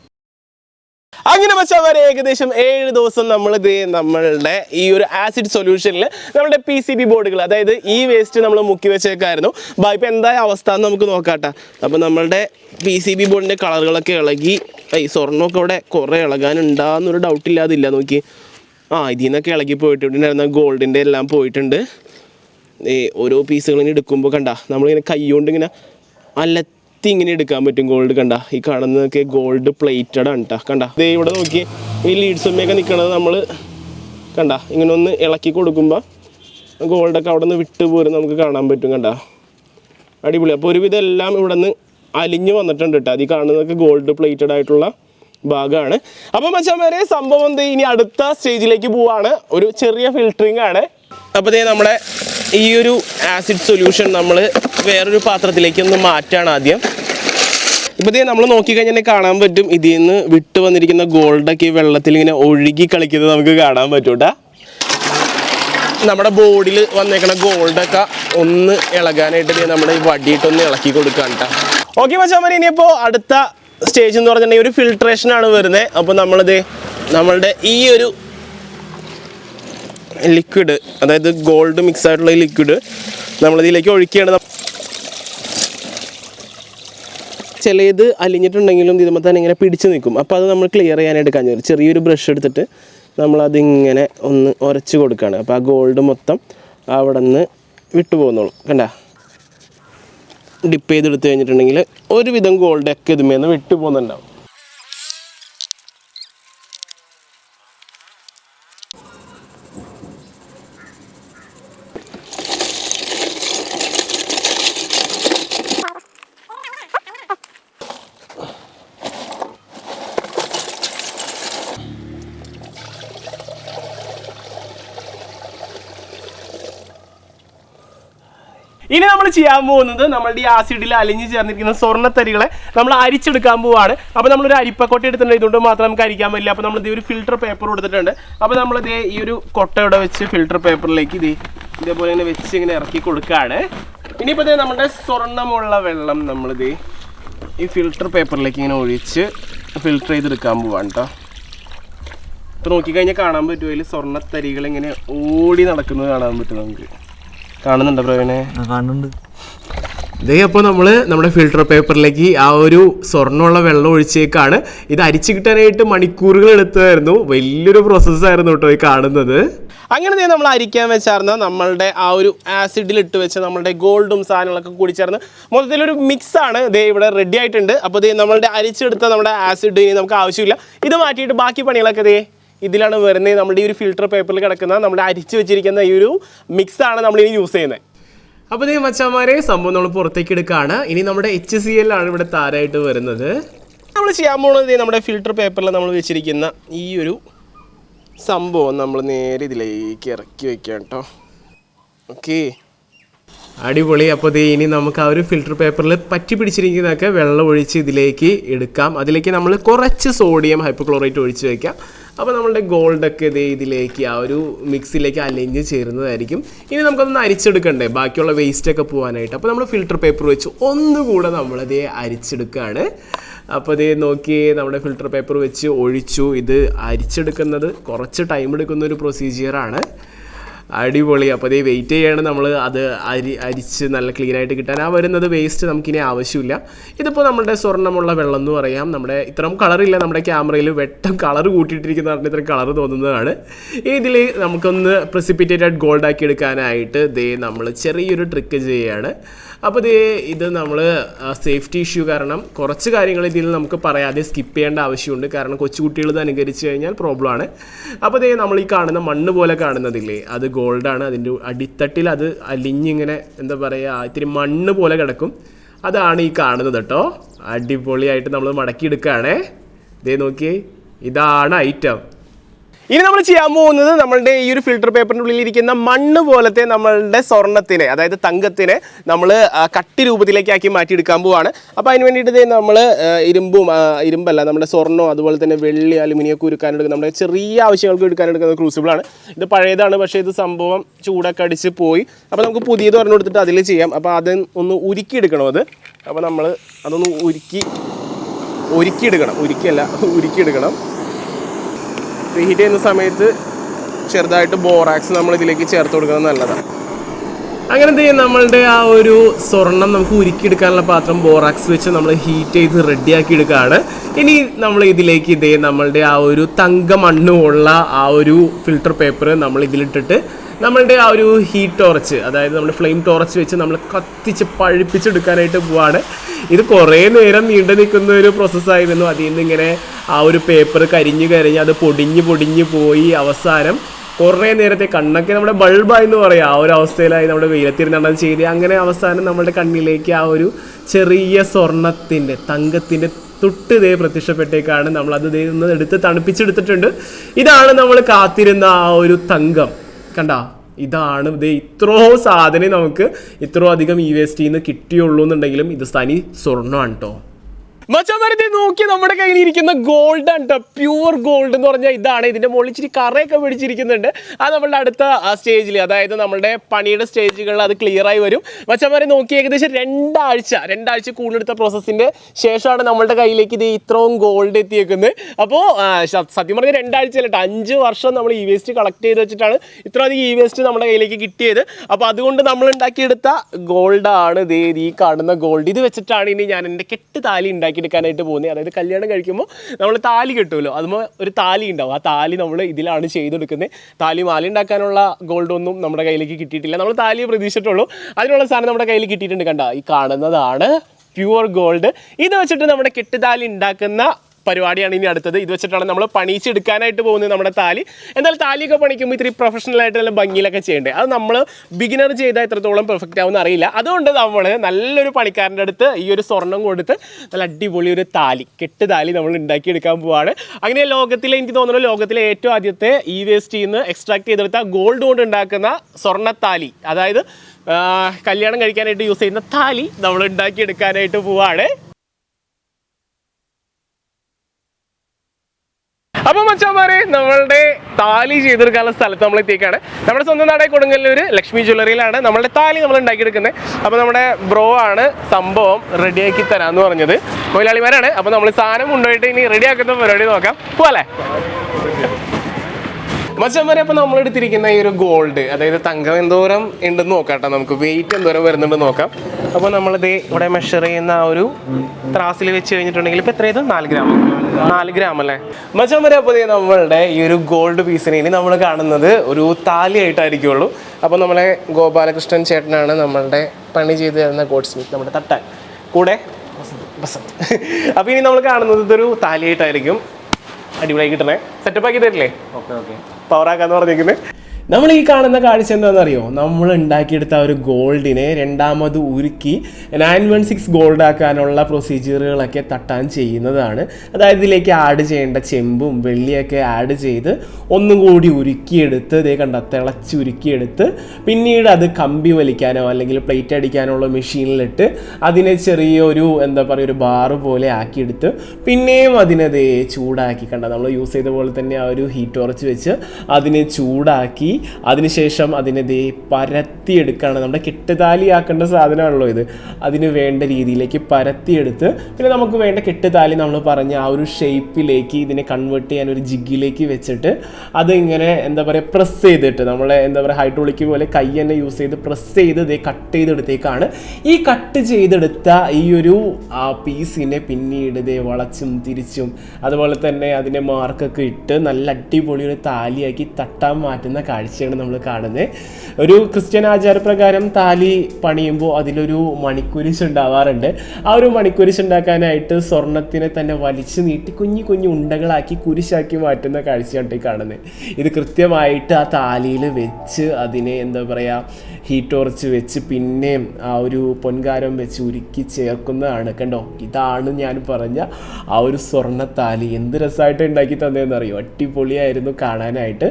അങ്ങനെ വെച്ചാൽ വരെ ഏകദേശം ഏഴ് ദിവസം നമ്മൾ ഇത് നമ്മളുടെ ഈ ഒരു ആസിഡ് സൊല്യൂഷനിൽ നമ്മുടെ പി സി ബി ബോർഡുകൾ അതായത് ഈ വേസ്റ്റ് നമ്മൾ മുക്കി വെച്ചേക്കായിരുന്നു. ബാ ഇപ്പം എന്തായ അവസ്ഥ എന്ന് നമുക്ക് നോക്കാട്ടെ. അപ്പം നമ്മളുടെ പി സി ബി ബോർഡിന്റെ കളറുകളൊക്കെ ഇളകി ഈ സ്വർണമൊക്കെ അവിടെ കുറേ ഇളകാനുണ്ടാകുന്നൊരു ഡൗട്ടില്ലാതില്ല നോക്കി ആ ഇതിൽ നിന്നൊക്കെ ഇളകി പോയിട്ടുണ്ടായിരുന്ന ഗോൾഡിന്റെ എല്ലാം പോയിട്ടുണ്ട്. ഈ ഓരോ പീസുകളിങ്ങനെ എടുക്കുമ്പോൾ കണ്ട നമ്മളിങ്ങനെ കൈ കൊണ്ട് ഇങ്ങനെ അലത്തി ഇങ്ങനെ എടുക്കാൻ പറ്റും ഗോൾഡ് കണ്ട. ഈ കാണുന്നതൊക്കെ ഗോൾഡ് പ്ലേറ്റഡ് ആണ് കേട്ടോ കണ്ട. ഇതേ ഇവിടെ നോക്കി ഈ ലീഡ്സ് ഉമ്മയൊക്കെ നിൽക്കണത് നമ്മൾ കണ്ട. ഇങ്ങനെ ഒന്ന് ഇളക്കി കൊടുക്കുമ്പോൾ ഗോൾഡൊക്കെ അവിടെ നിന്ന് വിട്ട് പോരും നമുക്ക് കാണാൻ പറ്റും കണ്ട. അടിപൊളി. അപ്പോൾ ഒരുവിധം എല്ലാം ഇവിടെ നിന്ന് അലിഞ്ഞു വന്നിട്ടുണ്ട് കേട്ടോ അത് കാണുന്നതൊക്കെ ഗോൾഡ് പ്ലേറ്റഡ് ആയിട്ടുള്ള ഭാഗമാണ് അപ്പം മച്ചാമാരെ സംഭവം എന്ത് ഇനി അടുത്ത സ്റ്റേജിലേക്ക് പോവാണ്. ഒരു ചെറിയ ഫിൽറ്ററിംഗ് ആണ്. അപ്പോൾ നമ്മുടെ ഈ ഒരു ആസിഡ് സൊല്യൂഷൻ നമ്മൾ വേറൊരു പാത്രത്തിലേക്ക് ഒന്ന് മാറ്റാണ് ആദ്യം. ഇപ്പോൾ ദേ നമ്മൾ നോക്കിക്കഴിഞ്ഞാൽ കാണാൻ പറ്റും. ഇതിൽ നിന്ന് വിട്ട് വന്നിരിക്കുന്ന ഗോൾഡൊക്കെ ഈ വെള്ളത്തിൽ ഇങ്ങനെ ഒഴുകി കളിക്കുന്നത് നമുക്ക് കാണാൻ പറ്റും കേട്ടോ നമ്മുടെ ബോഡിയിൽ വന്നേക്കണ ഗോൾഡൊക്കെ ഒന്ന് ഇളകാനായിട്ട് നമ്മുടെ ഈ വടിയിട്ടൊന്ന് ഇളക്കി കൊടുക്കാം കേട്ടോ ഓക്കെ മച്ചാമൻ ഇനിയിപ്പോൾ അടുത്ത സ്റ്റേജ് എന്ന് പറഞ്ഞിട്ടുണ്ടെങ്കിൽ ഒരു ഫിൽട്രേഷനാണ് വരുന്നത് അപ്പോൾ നമ്മളിത് നമ്മളുടെ ഈ ഒരു ലിക്വിഡ് അതായത് ഗോൾഡ് മിക്സ് ആയിട്ടുള്ള ഈ ലിക്വിഡ് നമ്മളിതിലേക്ക് ഒഴിക്കുകയാണ്. ചിലത് അലിഞ്ഞിട്ടുണ്ടെങ്കിലും തന്നെ ഇങ്ങനെ പിടിച്ചു നിൽക്കും. അപ്പോൾ അത് നമ്മൾ ക്ലിയർ ചെയ്യാനായിട്ട് കഴിഞ്ഞു ചെറിയൊരു ബ്രഷ് എടുത്തിട്ട് നമ്മളതിങ്ങനെ ഒന്ന് ഉരച്ച് കൊടുക്കുകയാണ്. അപ്പോൾ ആ ഗോൾഡ് മൊത്തം അവിടെ നിന്ന് വിട്ടു പോകുന്നുള്ളൂ കണ്ട? ഡിപ്പ് ചെയ്തെടുത്ത് കഴിഞ്ഞിട്ടുണ്ടെങ്കിൽ ഒരുവിധം ഗോൾഡൊക്കെ ഇതുമേന്ന് വിട്ടു പോകുന്നുണ്ടാവും. ഇനി നമ്മൾ ചെയ്യാൻ പോകുന്നത് നമ്മളുടെ ഈ ആസിഡിൽ അലിഞ്ഞു ചേർന്നിരിക്കുന്ന സ്വർണത്തരികളെ നമ്മൾ അരിച്ചെടുക്കാൻ പോവാണ്. അപ്പോൾ നമ്മളൊരു അരിപ്പക്കൊട്ട എടുത്തിട്ടുണ്ട്. ഇതുകൊണ്ട് മാത്രം നമുക്ക് അരിക്കാൻ പറ്റില്ല. അപ്പോൾ നമ്മളിത് ഒരു ഫിൽട്ടർ പേപ്പർ കൊടുത്തിട്ടുണ്ട്. അപ്പോൾ നമ്മളിത് ഈ ഒരു കൊട്ട ഇവിടെ വെച്ച് ഫിൽട്ടർ പേപ്പറിലേക്ക് ഇത് ഇതേപോലെ ഇങ്ങനെ വെച്ച് ഇങ്ങനെ ഇറക്കി കൊടുക്കുകയാണ് ഇനിയിപ്പോൾ ഇത് നമ്മുടെ സ്വർണമുള്ള വെള്ളം നമ്മളിത് ഈ ഫിൽട്ടർ പേപ്പറിലേക്ക് ഇങ്ങനെ ഒഴിച്ച് ഫിൽട്ടർ ചെയ്തെടുക്കാൻ പോവാണ് കേട്ടോ ഇപ്പോൾ നോക്കിക്കഴിഞ്ഞാൽ കാണാൻ പറ്റുമോ അതിൽ സ്വർണത്തരികൾ ഇങ്ങനെ ഓടി നടക്കുന്നത് കാണാൻ പറ്റും നമുക്ക്. കാണുന്നുണ്ടോ പ്രവീണെ കാണുന്നുണ്ട്. ഇതേ അപ്പോൾ നമ്മൾ നമ്മുടെ ഫിൽട്ടർ പേപ്പറിലേക്ക് ആ ഒരു സ്വർണമുള്ള വെള്ളം ഒഴിച്ചേക്കാണ്. ഇത് അരിച്ചു കിട്ടാനായിട്ട് മണിക്കൂറുകൾ എടുത്തതായിരുന്നു. വലിയൊരു പ്രോസസ്സായിരുന്നു കേട്ടോ ഈ കാണുന്നത്. അങ്ങനെ ദേ നമ്മൾ അരിക്കാൻ വെച്ചായിരുന്ന നമ്മളുടെ ആ ഒരു ആസിഡിൽ ഇട്ട് വെച്ച് നമ്മളുടെ ഗോൾഡും സാധനങ്ങളൊക്കെ കൂടി ചേർന്ന് മൊത്തത്തിലൊരു മിക്സ് ആണ്. ദേ ഇവിടെ റെഡി ആയിട്ടുണ്ട്. അപ്പോൾ ദേ നമ്മളുടെ അരിച്ചെടുത്ത നമ്മുടെ ആസിഡ് ഇനി നമുക്ക് ആവശ്യമില്ല. ഇത് മാറ്റിയിട്ട് ബാക്കി പണികളൊക്കെ ദേ ഇതിലാണ് വരുന്നത്. നമ്മുടെ ഈ ഒരു ഫിൽട്ടർ പേപ്പറിൽ കിടക്കുന്ന നമ്മുടെ അരിച്ചു വെച്ചിരിക്കുന്ന ഈ ഒരു മിക്സ് ആണ് നമ്മൾ ഇനി യൂസ് ചെയ്യുന്നത്. അപ്പോൾ ഇതേ മച്ചാമാരെ സംഭവം നമ്മൾ പുറത്തേക്ക് എടുക്കുകയാണ് ഇനി നമ്മുടെ എച്ച് സി എൽ ആണ് ഇവിടെ താരമായിട്ട് വരുന്നത്. നമ്മൾ ചെയ്യാൻ പോകുന്നത് നമ്മുടെ ഫിൽട്ടർ പേപ്പറിൽ നമ്മൾ വെച്ചിരിക്കുന്ന ഈ ഒരു സംഭവം നമ്മൾ നേരെ ഇതിലേക്ക് ഇറക്കി വെക്കാം കേട്ടോ. ഓക്കെ അടിപൊളി. അപ്പോൾ ദേ ഇനി നമുക്ക് ആ ഒരു ഫിൽറ്റർ പേപ്പറിൽ പറ്റി പിടിച്ചിരിക്കുന്നതൊക്കെ വെള്ളം ഒഴിച്ച് ഇതിലേക്ക് എടുക്കാം. അതിലേക്ക് നമ്മൾ കുറച്ച് സോഡിയം ഹൈപ്പോക്ലോറേറ്റ് ഒഴിച്ച് വെക്കാം. അപ്പോൾ നമ്മളുടെ ഗോൾഡൊക്കെ ഇതേ ഇതിലേക്ക് ആ ഒരു മിക്സിലേക്ക് അലിഞ്ഞ് ചേരുന്നതായിരിക്കും. ഇനി നമുക്കൊന്ന് അരിച്ചെടുക്കണ്ടേ? ബാക്കിയുള്ള വേസ്റ്റൊക്കെ പോകാനായിട്ട് അപ്പോൾ നമ്മൾ ഫിൽറ്റർ പേപ്പർ വെച്ച് ഒന്നുകൂടെ നമ്മളതേ അരിച്ചെടുക്കുകയാണ് അപ്പോൾ ഇതേ നോക്കി നമ്മുടെ ഫിൽറ്റർ പേപ്പർ വെച്ച് ഒഴിച്ചു. ഇത് അരിച്ചെടുക്കുന്നത് കുറച്ച് ടൈം എടുക്കുന്ന ഒരു പ്രൊസീജിയറാണ് അടിപൊളി. അപ്പോൾ അതേ വെയിറ്റ് ചെയ്യണം നമ്മൾ അത് അരി അരിച്ച് നല്ല ക്ലീൻ ആയിട്ട് കിട്ടാൻ. ആ വരുന്നത് വേസ്റ്റ് നമുക്കിനി ആവശ്യമില്ല. ഇതിപ്പോൾ നമ്മുടെ സ്വർണമുള്ള വെള്ളം എന്ന് പറയാം. നമ്മുടെ ഇത്രയും കളറില്ല നമ്മുടെ ക്യാമറയിൽ വെട്ടം കളർ കൂട്ടിയിട്ടിരിക്കുന്ന പറഞ്ഞാൽ ഇത്രയും കളർ തോന്നുന്നതാണ്. ഇതിൽ നമുക്കൊന്ന് പ്രിസിപ്പിറ്റേറ്റഡ് ഗോൾഡ് ആക്കി എടുക്കാനായിട്ട് ദേ നമ്മൾ ചെറിയൊരു ട്രിക്ക് ചെയ്യുകയാണ് അപ്പോൾ ഇത് ഇത് നമ്മൾ സേഫ്റ്റി ഇഷ്യൂ കാരണം കുറച്ച് കാര്യങ്ങൾ ഇതിൽ നമുക്ക് പറയാതെ സ്കിപ്പ് ചെയ്യേണ്ട ആവശ്യമുണ്ട്. കാരണം കൊച്ചുകുട്ടികൾ ഇത് അനുകരിച്ച് കഴിഞ്ഞാൽ പ്രോബ്ലമാണ് അപ്പോൾ ദേ നമ്മൾ ഈ കാണുന്ന മണ്ണ് പോലെ കാണുന്നതില്ലേ അത് ഗോൾഡാണ് അതിന്റെ അടിത്തട്ടിൽ അത് അലിഞ്ഞിങ്ങനെ എന്താ പറയുക ഇത്തിരി മണ്ണ് പോലെ കിടക്കും. അതാണ് ഈ കാണുന്നത് കേട്ടോ. അടിപൊളിയായിട്ട് നമ്മൾ മടക്കിയെടുക്കുകയാണേ. ഇതേ നോക്കിയേ ഇതാണ് ഐറ്റം ഇനി നമ്മൾ ചെയ്യാൻ പോകുന്നത് നമ്മളുടെ ഈ ഒരു ഫിൽട്ടർ പേപ്പറിന്റെ ഉള്ളിൽ ഇരിക്കുന്ന മണ്ണ് പോലത്തെ നമ്മളുടെ സ്വർണത്തിനെ അതായത് തങ്കത്തിനെ നമ്മൾ കട്ടി രൂപത്തിലേക്കാക്കി മാറ്റിയെടുക്കാൻ പോവാണ്. അപ്പോൾ അതിന് വേണ്ടിയിട്ട് നമ്മൾ ഇരുമ്പും ഇരുമ്പല്ല നമ്മുടെ സ്വർണവും അതുപോലെ തന്നെ വെള്ളി അലുമിനിയം ഒക്കെ ഉരുക്കാനെടുക്കുന്ന നമ്മുടെ ചെറിയ ആവശ്യങ്ങൾക്ക് എടുക്കാനെടുക്കുന്ന ക്രൂസിബിളാണ് ഇത് പഴയതാണ് പക്ഷേ ഇത് സംഭവം ചൂടൊക്കെ അടിച്ച് പോയി. അപ്പോൾ നമുക്ക് പുതിയത് പറഞ്ഞു കൊടുത്തിട്ട് അതിൽ ചെയ്യാം. അപ്പോൾ അത് ഒന്ന് ഉരുക്കിയെടുക്കണം അത്. അപ്പോൾ നമ്മൾ അതൊന്ന് ഉരുക്കി ഒരുക്കിയെടുക്കണം ഉരുക്കിയല്ല ഉരുക്കിയെടുക്കണം. റീഹീറ്റ് ചെയ്യുന്ന സമയത്ത് ചെറുതായിട്ട് ബോറാക്സ് നമ്മൾ ഇതിലേക്ക് ചേർത്ത് കൊടുക്കുന്നത് നല്ലതാണ് അങ്ങനെ എന്ത് ചെയ്യും? നമ്മളുടെ ആ ഒരു സ്വർണം നമുക്ക് ഉരുക്കിയെടുക്കാനുള്ള പാത്രം ബോറാക്സ് വെച്ച് നമ്മൾ ഹീറ്റ് ചെയ്ത് റെഡിയാക്കി എടുക്കുകയാണ് ഇനി നമ്മൾ ഇതിലേക്ക് ഇതേ നമ്മളുടെ ആ ഒരു തങ്ക മണ്ണുമുള്ള ആ ഒരു ഫിൽട്ടർ പേപ്പർ നമ്മൾ ഇതിലിട്ടിട്ട് നമ്മളുടെ ആ ഒരു ഹീറ്റ് ടോർച്ച് അതായത് നമ്മുടെ ഫ്ലെയിം ടോർച്ച് വെച്ച് നമ്മൾ കത്തിച്ച് പഴുപ്പിച്ചെടുക്കാനായിട്ട് പോവാണ്. ഇത് കുറേ നേരം നീണ്ടു നിൽക്കുന്ന ഒരു പ്രോസസ്സായിരുന്നു അതിൽ നിന്ന് ഇങ്ങനെ ആ ഒരു പേപ്പർ കരിഞ്ഞ് കരിഞ്ഞ് അത് പൊടിഞ്ഞ് പൊടിഞ്ഞ് പോയി. അവസാനം കുറേ നേരത്തെ കണ്ണൊക്കെ നമ്മുടെ ബൾബായി എന്ന് പറയാം. ആ ഒരു അവസ്ഥയിലായി നമ്മുടെ വെയിലത്തിരുന്നാണ് ചെയ്ത്. അങ്ങനെ അവസാനം നമ്മുടെ കണ്ണിലേക്ക് ആ ഒരു ചെറിയ സ്വർണത്തിന്റെ തങ്കത്തിന്റെ തൊട്ട് ഇതേ പ്രത്യക്ഷപ്പെട്ടേക്കാണ്. നമ്മൾ അത് ദേ നിന്ന് എടുത്ത് തണുപ്പിച്ചെടുത്തിട്ടുണ്ട്. ഇതാണ് നമ്മൾ കാത്തിരുന്ന ആ ഒരു തങ്കം. കണ്ട? ഇതാണ് ഇത് ഇത്രോ സാധനം നമുക്ക് ഇത്രോ അധികം ഇ വേസ്റ്റിൽ നിന്ന് കിട്ടിയുള്ളൂ എന്നുണ്ടെങ്കിലും ഇത് തനി സ്വർണമാണ് കേട്ടോ മച്ചമരത്തെ നോക്കി നമ്മുടെ കയ്യിൽ ഇരിക്കുന്ന ഗോൾഡ് ആണ് പ്യൂർ ഗോൾഡ് എന്ന് പറഞ്ഞാൽ ഇതാണ്. ഇതിന്റെ മുകളിൽ ഇച്ചിരി കറയൊക്കെ പിടിച്ചിരിക്കുന്നുണ്ട്. അത് നമ്മളുടെ അടുത്ത സ്റ്റേജിൽ അതായത് നമ്മുടെ പണിയുടെ സ്റ്റേജുകളിൽ അത് ആയി വരും. മച്ചമാരെ നോക്കി ഏകദേശം രണ്ടാഴ്ച രണ്ടാഴ്ച കൂടുതലെടുത്ത പ്രോസസ്സിന്റെ ശേഷമാണ് നമ്മളുടെ കയ്യിലേക്ക് ഇത് ഇത്രയും ഗോൾഡ് എത്തിയേക്കുന്നത്. അപ്പോൾ സത്യം പറഞ്ഞാൽ രണ്ടാഴ്ച അല്ല ട്ടോ, അഞ്ച് വർഷം നമ്മൾ ഇ വേസ്റ്റ് കളക്ട് ചെയ്ത് വെച്ചിട്ടാണ് ഇത്രയധികം ഇ വേസ്റ്റ് നമ്മുടെ കയ്യിലേക്ക് കിട്ടിയത്. അപ്പോൾ അതുകൊണ്ട് നമ്മൾ ഉണ്ടാക്കിയെടുത്ത ഗോൾഡാണ് ദേ ഈ കാണുന്ന ഗോൾഡ് ഇത് വെച്ചിട്ടാണ് ഇനി ഞാൻ എന്റെ കെട്ട് താലി ഉണ്ടാക്കിയെടുക്കാനായിട്ട് പോകുന്നത്. അതായത് കല്യാണം കഴിക്കുമ്പോൾ നമ്മൾ താലി കിട്ടുമല്ലോ. അതുമ്പോൾ ഒരു താലി ഉണ്ടാവും. ആ താലി നമ്മൾ ഇതിലാണ് ചെയ്തെടുക്കുന്നത്. താലി മാല ഉണ്ടാക്കാനുള്ള ഗോൾഡ് ഒന്നും നമ്മുടെ കയ്യിലേക്ക് കിട്ടിയിട്ടില്ല. നമ്മൾ താലിയെ പ്രതീക്ഷിച്ചിട്ടുള്ളൂ. അതിനുള്ള സാധനം നമ്മുടെ കയ്യിൽ കിട്ടിയിട്ടുണ്ട് കണ്ട. ഈ കാണുന്നതാണ് പ്യുവർ ഗോൾഡ് ഇത് വെച്ചിട്ട് നമ്മുടെ കെട്ടുതാലി ഉണ്ടാക്കുന്ന പരിപാടിയാണ് ഇനി അടുത്തത്. ഇത് വെച്ചിട്ടാണ് നമ്മൾ പണിച്ചെടുക്കാനായിട്ട് പോകുന്നത് നമ്മുടെ താലി. എന്തായാലും താലിയൊക്കെ പണിക്കുമ്പോൾ ഇത്തിരി പ്രൊഫഷണൽ ആയിട്ട് നല്ല ഭംഗിയിലൊക്കെ ചെയ്യേണ്ടത് അത് നമ്മൾ ബിഗിനർ ചെയ്താൽ എത്രത്തോളം പെർഫെക്റ്റ് ആവുമെന്ന് അറിയില്ല. അതുകൊണ്ട് നമ്മൾ നല്ലൊരു പണിക്കാരന്റെ അടുത്ത് ഈ ഒരു സ്വർണം കൊടുത്ത് നല്ല അടിപൊളി ഒരു താലി കെട്ട് താലി നമ്മൾ ഉണ്ടാക്കിയെടുക്കാൻ പോവാണ്. അങ്ങനെ ലോകത്തിലെ എനിക്ക് തോന്നുന്നു ലോകത്തിലെ ഏറ്റവും ആദ്യത്തെ ഇ വേസ്റ്റിൽ നിന്ന് എക്സ്ട്രാക്ട് ചെയ്തെടുത്ത ഗോൾഡ് കൊണ്ട് ഉണ്ടാക്കുന്ന സ്വർണത്താലി അതായത് കല്യാണം കഴിക്കാനായിട്ട് യൂസ് ചെയ്യുന്ന താലി നമ്മൾ ഉണ്ടാക്കിയെടുക്കാനായിട്ട് പോവാണ്. അപ്പൊ മച്ചാമാരെ നമ്മളുടെ താലി ചെയ്തെടുക്കാനുള്ള സ്ഥലത്ത് നമ്മൾ എത്തിയേക്കാണ്. നമ്മുടെ സ്വന്തം നാടായ കൊടുങ്ങല്ലൂർ ലക്ഷ്മി ജ്വല്ലറിയിലാണ് നമ്മളുടെ താലി നമ്മൾ ഉണ്ടാക്കിയെടുക്കുന്നത്. അപ്പോൾ നമ്മുടെ ബ്രോ ആണ് സംഭവം റെഡിയാക്കി തരാന്ന് പറഞ്ഞത്. തൊഴിലാളിമാരാണ് അപ്പോൾ നമ്മൾ സാധനം കൊണ്ടുപോയിട്ട് ഇനി റെഡിയാക്കുന്ന പരിപാടി നോക്കാം. പോവാല്ലേ? മച്ചന്മാരെ അപ്പൊ നമ്മൾ എടുത്തിരിക്കുന്ന ഈ ഒരു ഗോൾഡ് അതായത് തങ്കം എന്തോരം ഉണ്ടെന്ന് നോക്കാട്ടോ നമുക്ക്. വെയിറ്റ് എന്തോരം വരുന്നുണ്ട് നോക്കാം. അപ്പോൾ നമ്മളിത് ഇവിടെ മെഷർ ചെയ്യുന്ന ആ ഒരു ത്രാസിൽ വെച്ച് കഴിഞ്ഞിട്ടുണ്ടെങ്കിൽ ഇപ്പൊ എത്രയായിരുന്നു നാല് ഗ്രാം നാല് ഗ്രാം അല്ലേ? മച്ചന്മാരെ അപ്പോൾ നമ്മളുടെ ഈ ഒരു ഗോൾഡ് പീസിനെ ഇനി നമ്മൾ കാണുന്നത് ഒരു താലിയായിട്ടായിരിക്കുള്ളൂ. അപ്പോൾ നമ്മളെ ഗോപാലകൃഷ്ണൻ ചേട്ടനാണ് നമ്മളുടെ പണി ചെയ്ത് തരുന്ന ഗോഡ് സ്മിത്ത് നമ്മുടെ തട്ടാൻ. കൂടെ? ബസന്ത് അപ്പോൾ ഇനി നമ്മൾ കാണുന്നത് ഇതൊരു താലിയായിട്ടായിരിക്കും. അടിപൊളിയായി കിട്ടണേ. സെറ്റപ്പ് ആക്കി തരില്ലേ? Okay okay. പവറാക്കാന്ന് പറഞ്ഞിരിക്കുന്നത് നമ്മൾ ഈ കാണുന്ന കാഴ്ച എന്താണെന്നറിയോ? നമ്മൾ ഉണ്ടാക്കിയെടുത്ത ഒരു ഗോൾഡിനെ രണ്ടാമത് ഉരുക്കി നയൻ വൺ സിക്സ് ഗോൾഡ് ആക്കാനുള്ള പ്രൊസീജിയറുകളൊക്കെ തട്ടാൻ ചെയ്യുന്നതാണ്. അതായത് ഇതിലേക്ക് ആഡ് ചെയ്യേണ്ട ചെമ്പും വെള്ളിയൊക്കെ ആഡ് ചെയ്ത് ഒന്നും കൂടി ഉരുക്കിയെടുത്ത് ഇതേ കണ്ട തിളച്ച് ഉരുക്കിയെടുത്ത് പിന്നീട് അത് കമ്പി വലിക്കാനോ അല്ലെങ്കിൽ പ്ലേറ്റ് അടിക്കാനോ ഉള്ള മെഷീനിലിട്ട് അതിനെ ചെറിയൊരു എന്താ പറയുക ഒരു ബാറ് പോലെ ആക്കിയെടുത്ത് പിന്നെയും അതിനതേ ചൂടാക്കി കണ്ട നമ്മൾ യൂസ് ചെയ്ത പോലെ തന്നെ ആ ഒരു ഹീറ്റ് ഉറച്ച് വെച്ച് അതിനെ ചൂടാക്കി അതിനുശേഷം അതിനെ പരത്തിയെടുക്കുകയാണ് നമ്മുടെ കെട്ടുതാലി ആക്കേണ്ട സാധനമാണല്ലോ ഇത്. അതിന് വേണ്ട രീതിയിലേക്ക് പരത്തിയെടുത്ത് പിന്നെ നമുക്ക് വേണ്ട കെട്ടുതാലി നമ്മൾ പറഞ്ഞ ആ ഒരു ഷേപ്പിലേക്ക് ഇതിനെ കൺവേർട്ട് ചെയ്യാൻ ഒരു ജിഗിലേക്ക് വെച്ചിട്ട് അത് ഇങ്ങനെ എന്താ പറയുക പ്രസ് ചെയ്തിട്ട് നമ്മളെ എന്താ പറയുക ഹൈഡ്രോളിക് പോലെ കൈ തന്നെ യൂസ് ചെയ്ത് പ്രസ് ചെയ്ത് ഇതേ കട്ട് ചെയ്തെടുത്തേക്കാണ്. ഈ കട്ട് ചെയ്തെടുത്ത ഈ ഒരു പീസിനെ പിന്നീട് ഇതേ വളച്ചും തിരിച്ചും അതുപോലെ തന്നെ അതിനെ മാർക്കൊക്കെ ഇട്ട് നല്ല അടിപൊളി ഒരു താലിയാക്കി തട്ടാൻ മാറ്റുന്ന കാഴ്ചയാണ് നമ്മൾ കാണുന്നത്. ഒരു ക്രിസ്ത്യൻ ആചാരപ്രകാരം താലി പണിയുമ്പോൾ അതിലൊരു മണിക്കുരിശ് ഉണ്ടാവാറുണ്ട്. ആ ഒരു മണിക്കുരിശ് ഉണ്ടാക്കാനായിട്ട് സ്വർണത്തിനെ തന്നെ വലിച്ചു നീട്ടി കുഞ്ഞു കുഞ്ഞു ഉണ്ടകളാക്കി കുരിശാക്കി മാറ്റുന്ന കാഴ്ചയാണ് കാണുന്നത്. ഇത് കൃത്യമായിട്ട് ആ താലിയിൽ വെച്ച് അതിനെ എന്താ പറയുക ഹീറ്റ് ഉറച്ച് വെച്ച് പിന്നെയും ആ ഒരു പൊൻകാരം വെച്ച് ഉരുക്കി ചേർക്കുന്നതാണ്. കണ്ടോ? ഇതാണ് ഞാൻ പറഞ്ഞ ആ ഒരു സ്വർണത്താലി എന്ത് രസമായിട്ട് ഉണ്ടാക്കി തന്നതെന്നറിയോ അടിപൊളിയായിരുന്നു കാണാനായിട്ട്.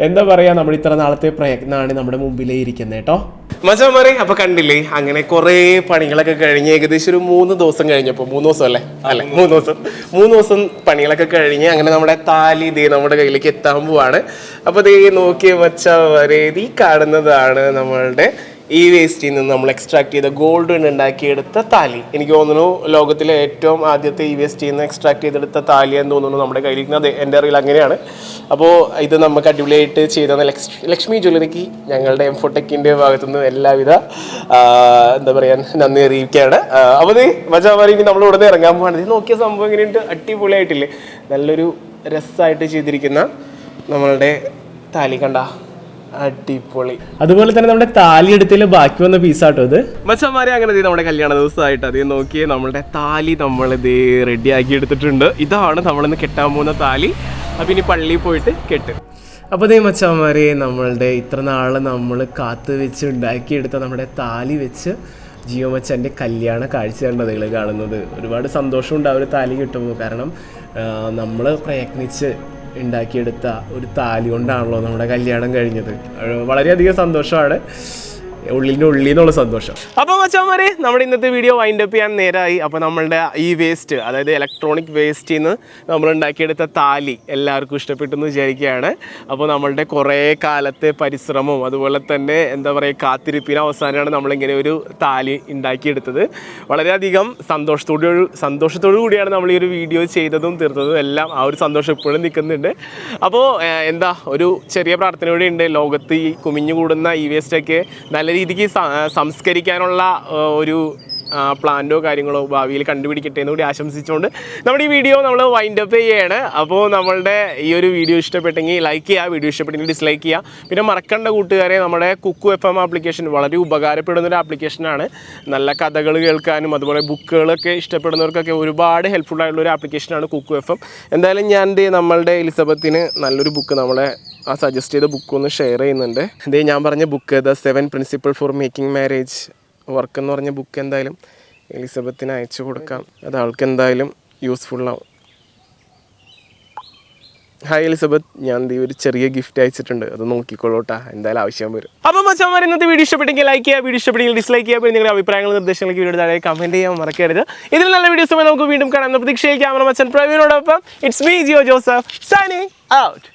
എന്താ പറയാ നമ്മൾ ഇത്ര നാളത്തെ പ്രയത്നമാണ് നമ്മുടെ മുമ്പിലേ ഇരിക്കുന്നത് കേട്ടോ മച്ചാമാരെ അപ്പൊ കണ്ടില്ലേ അങ്ങനെ കുറെ പണികളൊക്കെ കഴിഞ്ഞ് ഏകദേശം ഒരു മൂന്ന് ദിവസം കഴിഞ്ഞപ്പോ മൂന്ന് ദിവസം അല്ലേ? അല്ലെ മൂന്ന് ദിവസം. മൂന്ന് ദിവസം പണികളൊക്കെ കഴിഞ്ഞ് അങ്ങനെ നമ്മുടെ താലി ദേ നമ്മുടെ കയ്യിലേക്ക് എത്താൻ പോവാണ്. അപ്പൊ ദേ നോക്കിയ മച്ചവരെ ഈ കാണുന്നതാണ് നമ്മളുടെ ഈ വേസ്റ്റിൽ നിന്ന് നമ്മൾ എക്സ്ട്രാക്ട് ചെയ്ത ഗോൾഡ് ഉണ്ടാക്കിയെടുത്ത താലി. എനിക്ക് തോന്നുന്നു ലോകത്തിലെ ഏറ്റവും ആദ്യത്തെ ഈ വേസ്റ്റിൽ നിന്ന് എക്സ്ട്രാക്ട് ചെയ്തെടുത്ത താലി എന്ന് തോന്നുന്നു നമ്മുടെ കയ്യിലിരിക്കുന്നത്. അതെ എന്റെ അറിയിൽ അങ്ങനെയാണ്. അപ്പോൾ ഇത് നമുക്ക് അടിപൊളിയായിട്ട് ചെയ്ത ലക്ഷ്മി ജ്വല്ലറിക്ക് ഞങ്ങളുടെ എം ഫോട്ടെക്കിന്റെ ഭാഗത്തുനിന്ന് എല്ലാവിധ എന്താ പറയുക നന്ദി അറിയിക്കുകയാണ്. അപ്പോൾ ദേ മച്ചാമാരി നമ്മൾ ഉടനെ ഇറങ്ങാൻ പോവാണ്. ഇത് നോക്കിയ സംഭവം എങ്ങനെയുണ്ട് അടിപൊളിയായിട്ടില്ലേ? നല്ലൊരു രസമായിട്ട് ചെയ്തിരിക്കുന്ന നമ്മളുടെ താലി കണ്ട. അടിപൊളി. അതുപോലെ തന്നെ നമ്മുടെ താലി എടുത്തിൽ ബാക്കി വന്ന പീസാട്ടോ ഇത്. മച്ചന്മാരെ അങ്ങനെ ദേ നമ്മുടെ കല്യാണ ദിവസമായിട്ട് അതേ നോക്കിയേ നമ്മുടെ താലി നമ്മൾ ഇത് റെഡി ആക്കി എടുത്തിട്ടുണ്ട്. ഇതാണ് നമ്മളിന്ന് കെട്ടാൻ പോകുന്ന താലി. അപ്പൊ ഇനി പള്ളിയിൽ പോയിട്ട് കെട്ടും. അപ്പൊ ദേ മച്ചന്മാരെ നമ്മളുടെ ഇത്ര നാൾ നമ്മൾ കാത്തു വെച്ച് ഉണ്ടാക്കിയെടുത്ത നമ്മുടെ താലി വെച്ച് ജിയോ മച്ചന്റെ കല്യാണ കാഴ്ചയാണ് നിങ്ങൾ കാണുന്നത്. ഒരുപാട് സന്തോഷമുണ്ട് ആ ഒരു താലി കിട്ടുമ്പോൾ. കാരണം നമ്മൾ പ്രയത്നിച്ച് ഉണ്ടാക്കിയെടുത്ത ഒരു താലി കൊണ്ടാണല്ലോ നമ്മുടെ കല്യാണം കഴിഞ്ഞത്. വളരെയധികം സന്തോഷമാണ്. ഉള്ളിന്റെ ഉള്ളിൽ നിന്നുള്ള സന്തോഷം. അപ്പോൾ മച്ചാമാരെ നമ്മുടെ ഇന്നത്തെ വീഡിയോ വൈൻഡ് അപ്പ് ചെയ്യാൻ നേരമായി അപ്പോൾ നമ്മളുടെ ഈ വേസ്റ്റ് അതായത് ഇലക്ട്രോണിക് വേസ്റ്റിൽ നിന്ന് നമ്മൾ ഉണ്ടാക്കിയെടുത്ത താലി എല്ലാവർക്കും ഇഷ്ടപ്പെട്ടെന്ന് വിചാരിക്കുകയാണ്. അപ്പോൾ നമ്മളുടെ കുറേ കാലത്തെ പരിശ്രമവും അതുപോലെ തന്നെ എന്താ പറയുക കാത്തിരിപ്പിന് അവസാനമാണ് നമ്മളിങ്ങനെ ഒരു താലി ഉണ്ടാക്കിയെടുത്തത്. വളരെയധികം സന്തോഷത്തോടു സന്തോഷത്തോടു കൂടിയാണ് നമ്മൾ ഈ ഒരു വീഡിയോ ചെയ്തതും തീർത്തതും എല്ലാം. ആ ഒരു സന്തോഷം ഇപ്പോഴും നിൽക്കുന്നുണ്ട്. അപ്പോൾ എന്താ ഒരു ചെറിയ പ്രാർത്ഥന കൂടി ഉണ്ട്. ലോകത്ത് ഈ കുമിഞ്ഞു കൂടുന്ന ഈ വേസ്റ്റൊക്കെ നല്ല രീതിക്ക് സംസ്കരിക്കാനുള്ള ഒരു പ്ലാന്റോ കാര്യങ്ങളോ ഭാവിയിൽ കണ്ടുപിടിക്കട്ടെ എന്ന് കൂടി ആശംസിച്ചുകൊണ്ട് നമ്മുടെ ഈ വീഡിയോ നമ്മൾ വൈൻഡ് അപ്പ് ചെയ്യുകയാണ് അപ്പോൾ നമ്മളുടെ ഈ ഒരു വീഡിയോ ഇഷ്ടപ്പെട്ടെങ്കിൽ ലൈക്ക് ചെയ്യുക വീഡിയോ ഇഷ്ടപ്പെട്ടെങ്കിൽ ഡിസ്ലൈക്ക് ചെയ്യുക. പിന്നെ മറക്കേണ്ട കൂട്ടുകാരെ നമ്മുടെ കുക്കു എഫ് എം ആപ്ലിക്കേഷൻ വളരെ ഉപകാരപ്പെടുന്ന ഒരു ആപ്ലിക്കേഷനാണ് നല്ല കഥകൾ കേൾക്കാനും അതുപോലെ ബുക്കുകളൊക്കെ ഇഷ്ടപ്പെടുന്നവർക്കൊക്കെ ഒരുപാട് ഹെൽപ്ഫുൾ ആയിട്ടുള്ള ഒരു ആപ്ലിക്കേഷനാണ് കുക്കു എഫ് എം എന്തായാലും ഞാൻ നമ്മളുടെ എലിസബത്തിന് നല്ലൊരു ബുക്ക് നമ്മളെ ആ സജസ്റ്റ് ചെയ്ത ബുക്ക് ഒന്ന് ഷെയർ ചെയ്യുന്നുണ്ട്. ഇതേ ഞാൻ പറഞ്ഞ book the seven principle for making marriage work എന്ന് പറഞ്ഞ ബുക്ക് എന്തായാലും എലിസബത്തിന് അയച്ചു കൊടുക്കാം. അത് ആൾക്ക് എന്തായാലും യൂസ്ഫുള്ളാവും ഹായ് എലിസബത്ത്. ഞാൻ ഈ ഒരു ചെറിയ ഗിഫ്റ്റ് അയച്ചിട്ടുണ്ട്. അത് നോക്കിക്കോളൂട്ടാ. എന്തായാലും ആവശ്യം വരും. അപ്പം മച്ചന്മാർ ഇന്നത്തെ വീഡിയോ ഇഷ്ടപ്പെട്ടെങ്കിൽ ലൈക്ക് ചെയ്യുക വീഡിയോ ഇഷ്ടപ്പെട്ടെങ്കിൽ ഡിസ്ലൈക്ക് ചെയ്യുക പിന്നെ നിങ്ങളുടെ അഭിപ്രായങ്ങൾ നിർദ്ദേശങ്ങൾക്ക് വീഡിയോ താഴെ കമന്റ് ചെയ്യാൻ മറക്കരുത്. ഇതിൽ നല്ല വീഡിയോസ് നമുക്ക് വീണ്ടും കാണാം. പ്രതീക്ഷയിൽ ക്യാമറ മച്ചൻ പ്രവീണോടൊപ്പം. It's me Jio Joseph signing out